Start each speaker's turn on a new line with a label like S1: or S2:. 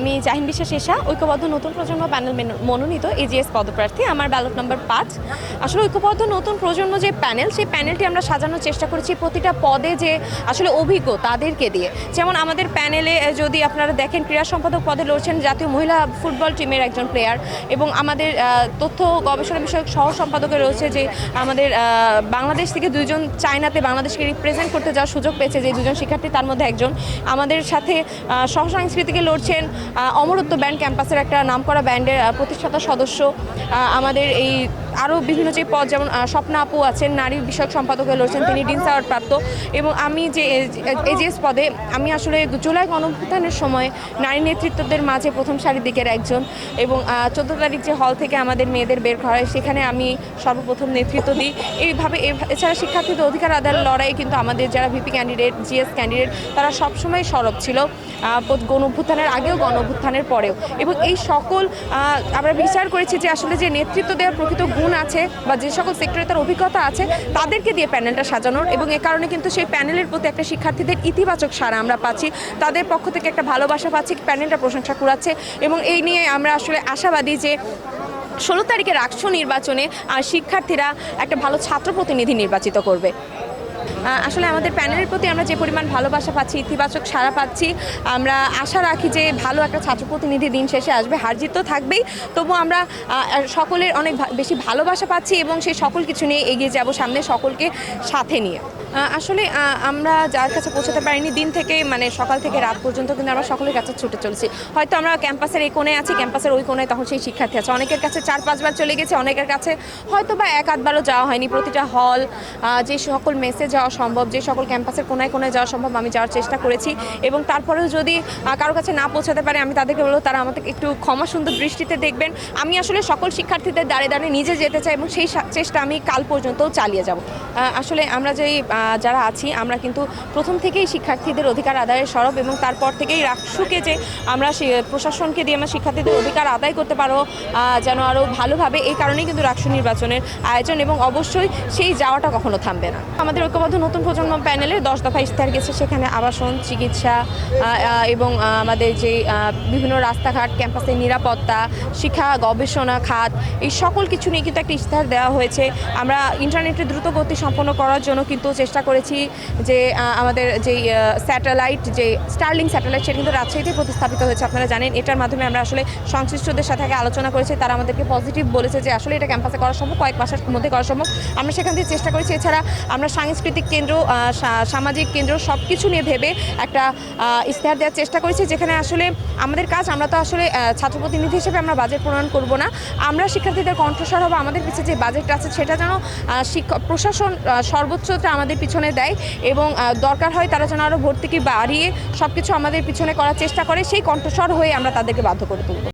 S1: আমি জাহিন বিশ্বাস এশা ঐক্যবদ্ধ নতুন প্রজন্ম প্যানেল মেন- মনোনীত এজিএস পদপ্রার্থী আমার ব্যালট নম্বর পাঁচ। আসলে ঐক্যবদ্ধ নতুন প্রজন্ম যে প্যানেল সেই প্যানেলটি আমরা সাজানোর চেষ্টা করেছি প্রতিটা পদে যে আসলে অভিজ্ঞ তাদেরকে দিয়ে। যেমন আমাদের প্যানেলে যদি আপনারা দেখেন ক্রীড়া সম্পাদক পদে লড়ছেন জাতীয় মহিলা ফুটবল টিমের একজন প্লেয়ার এবং আমাদের তথ্য গবেষণা বিষয়ক সহ সম্পাদকে রয়েছে যে আমাদের বাংলাদেশ থেকে দুজন চায়নাতে বাংলাদেশকে রিপ্রেজেন্ট করতে যাওয়ার সুযোগ পেয়েছে যে দুজন শিক্ষার্থী তার মধ্যে একজন। আমাদের সাথে আহ, সহসাংস্কৃতিকে লড়ছেন অমরত্ব ব্যান্ড ক্যাম্পাসের একটা নামকরা ব্যান্ডের প্রতিষ্ঠাতা সদস্য আমাদের এই আরও বিভিন্ন যে পদ যেমন স্বপ্না আপু আছেন নারী বিষয়ক সম্পাদক হয়ে লড়ছেন তিনি ডিন্স অ্যাওয়ার্ড প্রাপ্ত এবং আমি যে এজিএস পদে আমি আসলে জুলাই গণভুত্থানের সময় নারী নেতৃত্বদের মাঝে প্রথম সারির দিকের একজন এবং চোদ্দ তারিখ যে হল থেকে আমাদের মেয়েদের বের করা হয় সেখানে আমি সর্বপ্রথম নেতৃত্ব দিই এইভাবে এছাড়া শিক্ষার্থীদের অধিকার আদায়ের লড়াই কিন্তু আমাদের যারা ভিপি ক্যান্ডিডেট জিএস ক্যান্ডিডেট তারা সবসময় সরব ছিল গণ অভ্যুত্থানের আগেও গণ পরেও এবং এই সকল আমরা বিচার করেছি যে আসলে যে নেতৃত্ব দেওয়ার প্রকৃত গুণ আছে বা যে সকল সেক্টরে তার অভিজ্ঞতা আছে, তাদেরকে দিয়ে প্যানেলটা সাজানোর এবং এ কারণে কিন্তু সেই প্যানেলের প্রতি একটা শিক্ষার্থীদের ইতিবাচক সারা আমরা পাচ্ছি। তাদের পক্ষ থেকে একটা ভালোবাসা পাচ্ছি, প্যানেলটা প্রশংসা কুড়াচ্ছে এবং এই নিয়ে আমরা আসলে আশাবাদী যে ষোলো তারিখের রাষ্ট্র নির্বাচনে শিক্ষার্থীরা একটা ভালো ছাত্র প্রতিনিধি নির্বাচিত করবে। আসলে আমাদের প্যানেলের প্রতি আমরা যে পরিমাণ ভালোবাসা পাচ্ছি, ইতিবাচক সাড়া পাচ্ছি, আমরা আশা রাখি যে ভালো একটা ছাত্র প্রতিনিধি দিন শেষে আসবে। হারজিত তো থাকবেই তবু আমরা সকলের অনেক বেশি ভালোবাসা পাচ্ছি এবং সেই সকল কিছু নিয়ে এগিয়ে যাব সামনে সকলকে সাথে নিয়ে। আসলে আমরা যার কাছে পৌঁছাতে পারিনি, দিন থেকে মানে সকাল থেকে রাত পর্যন্ত কিন্তু আমরা সকলের কাছে ছুটে চলছি। হয়তো আমরা ক্যাম্পাসের এই কোণে আছি, ক্যাম্পাসের ওই কোণে তখন সেই শিক্ষার্থী আছে। অনেকের কাছে চার, পাঁচবার চলে গেছে, অনেকের কাছে হয়তো বা এক, আধবারও যাওয়া হয়নি। প্রতিটা হল যে সকল মেসে যাওয়া সম্ভব, যে সকল ক্যাম্পাসের কোনায় কোনায় যাওয়া সম্ভব, আমি যাওয়ার চেষ্টা করেছি। এবং তারপরেও যদি কারও কাছে না পৌঁছাতে পারে, আমি তাদেরকে বলব, তারা আমাকে একটু ক্ষমা সুন্দর দৃষ্টিতে দেখবেন। আমি আসলে সকল শিক্ষার্থীদের দাঁড়িয়ে দাঁড়িয়ে নিজে যেতে চাই এবং সেই চেষ্টা আমি কাল পর্যন্তও চালিয়ে যাব। আসলে আমরা যেই যারা আছি, আমরা কিন্তু প্রথম থেকেই শিক্ষার্থীদের অধিকার আদায়ের সরব এবং তারপর থেকেই রাষ্ট্রকে যে আমরা প্রশাসনকে দিয়ে আমরা শিক্ষার্থীদের অধিকার আদায় করতে পারো যেন আরও ভালোভাবে এই কারণেই কিন্তু রাষ্ট্র নির্বাচনের আয়োজন এবং অবশ্যই সেই যাওয়াটা কখনো থামবে না। আমাদের ঐক্যবদ্ধ নতুন প্রজন্ম প্যানেলের দশ দফা ইশতেহার গেছে, সেখানে আবাসন, চিকিৎসা এবং আমাদের যে বিভিন্ন রাস্তাঘাট, ক্যাম্পাসের নিরাপত্তা, শিক্ষা, গবেষণা, খাত, এই সকল কিছু নিয়ে কিন্তু একটা ইশতেহার দেওয়া হয়েছে। আমরা ইন্টারনেটের দ্রুত গতি সম্পন্ন করার জন্য কিন্তু চেষ্টা করেছি যে আমাদের যে স্যাটেলাইট যে স্টার্লিং স্যাটেলাইট সেটা কিন্তু রাজশাহীতে প্রতিস্থাপিত হয়েছে। আপনারা জানেন এটার মাধ্যমে আমরা আসলে সংশ্লিষ্টদের সাথে আগে আলোচনা করেছি। তারা আমাদেরকে পজিটিভ বলেছে যে আসলে এটা ক্যাম্পাসে করা সম্ভব কয়েক মাসের মধ্যে করা সম্ভব। আমরা সেখান থেকে চেষ্টা করেছি। এছাড়া আমরা সাংস্কৃতিক কেন্দ্র সামাজিক কেন্দ্র সব কিছু নিয়ে ভেবে একটা ইশতেহার দেওয়ার চেষ্টা করেছি। যেখানে আসলে আমাদের কাজ আমরা তো আসলে ছাত্র প্রতিনিধি হিসেবে আমরা বাজেট প্রণয়ন করব না। আমরা শিক্ষার্থীদের কণ্ঠস্বর হব। আমাদের পিছিয়ে যে বাজেটটা আছে সেটা যেন আহ, শিক্ষক প্রশাসন সর্বোচ্চটা আমাদের পিছনে দেয় এবং দরকার হয় তারা যেন আরও ভর্তুকি বাড়িয়ে সব কিছু আমাদের পিছনে করার চেষ্টা করে, সেই কণ্ঠস্বর হয়ে আমরা তাদেরকে বাধ্য করে তুলব।